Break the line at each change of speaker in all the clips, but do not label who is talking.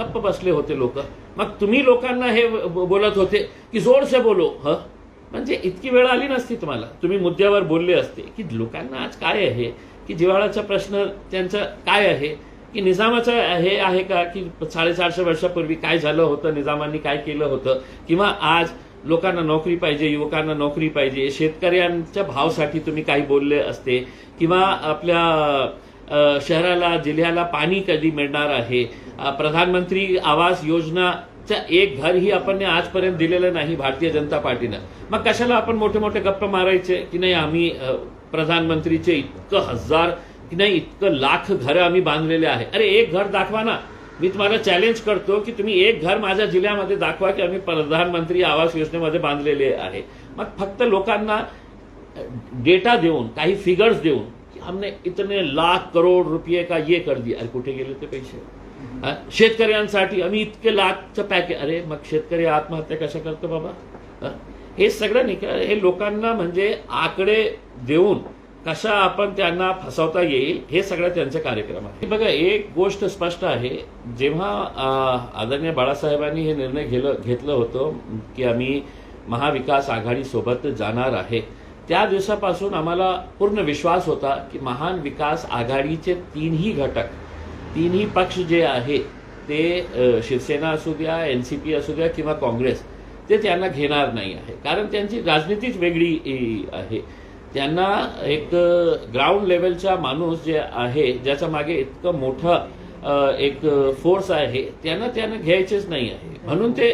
गप्प बसले होते लोक. मग तुम्ही लोकांना हे बोलत होते की जोर से बोलो ह? म्हणजे इतकी वेळ आली नसती तुम्हाला. तुम्ही मुद्द्यावर बोलले असते की लोकांना आज काय आहे? की जिव्हाळाचा प्रश्न त्यांचा काय आहे? की निजामाचं हे आहे का? की साडेचारशे वर्षापूर्वी काय झालं होतं? निजामांनी काय केलं होतं? किंवा आज लोकांना नोकरी पाहिजे युवकांना नोकरी पाहिजे शेतकऱ्यांच्या भावसाठी तुम्ही काही बोलले असते? किंवा आपल्या शहराला जिल्ह्याला पाणी कधी मिळणार आहे? प्रधानमंत्री आवास योजना एक घर ही आपण आजपर्यंत दिलेलं नाही भारतीय जनता पार्टीनं. मग कशाला आपण मोठे मोठे गप्प मारायचे? की नाही आम्ही प्रधानमंत्रीचे इतकं हजार की नाही इतकं लाख घरं आम्ही बांधलेले आहे. अरे एक घर दाखवा ना. मी तुम्हाला चॅलेंज करतो की तुम्ही एक घर माझ्या जिल्ह्यामध्ये दाखवा की आम्ही प्रधानमंत्री आवास योजनेमध्ये बांधलेले आहे. मग फक्त लोकांना डेटा देऊन काही फिगर्स देऊन हमने इतने लाख करोड रुपये का ये कर दिया। अरे कुठे गेले ते पैसे? शेतकऱ्यांसाठी आम्ही इतके लाखचं पॅकेज अरे मग शेतकरी आत्महत्या कशा करतो बाबा? हे? सगळं निकाल हे लोकांना म्हणजे आकडे देऊन कशा आपण त्यांना फसवता येईल हे सगळं त्यांचे कार्यक्रम आहे. बघा एक गोष्ट स्पष्ट आहे. जेव्हा आदरणीय बाळासाहेबांनी हे निर्णय घेलं घेतलं होतं की आम्ही महाविकास आघाडी सोबत जाणार आहे त्या दिवसापासून आम्हाला पूर्ण विश्वास होता की महान विकास आघाडीचे तीनही घटक तीनही पक्ष जे आहे ते शिवसेना असू द्या एन सी पी असू द्या किंवा काँग्रेस ते त्यांना घेणार नाही आहे. कारण त्यांची राजनीतीच वेगळी आहे. त्यांना एक ग्राउंड लेवलचा माणूस जे आहे ज्याच्या मागे इतकं मोठं एक फोर्स आहे त्यांना त्यांना घ्यायचेच नाही आहे. म्हणून ते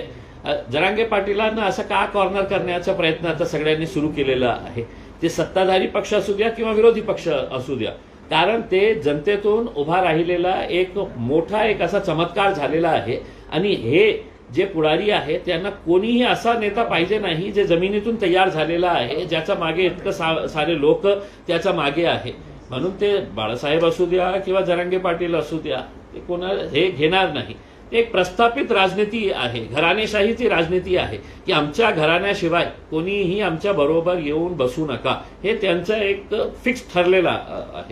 जरांगे पाटीलांना असं का कॉर्नर करण्याचा प्रयत्न आता सगळ्यांनी सुरू केलेला आहे? ते सत्ताधारी पक्ष असू द्या किंवा विरोधी पक्ष असू द्या. कारण ते जनतेतून उभा राहिलेला एक मोठा एक असा चमत्कार झालेला आहे. आणि हे जे पुढारी आहे त्यांना कोणीही असा नेता पाहिजे नाही जे जमिनीतून तयार झालेला आहे ज्याच्या मागे इतकं सा, सारे लोक त्याच्यामागे आहे. म्हणून ते बाळासाहेब असू द्या किंवा जरांगे पाटील असू द्या ते कोणा हे घेणार नाही. एक प्रस्थापित राजनीती आहे घराणेशाहीची राजनीती आहे की आमच्या घराण्याशिवाय कोणीही आमच्या बरोबर येऊन बसू नका. हे त्यांचं एक फिक्स ठरलेलं आहे.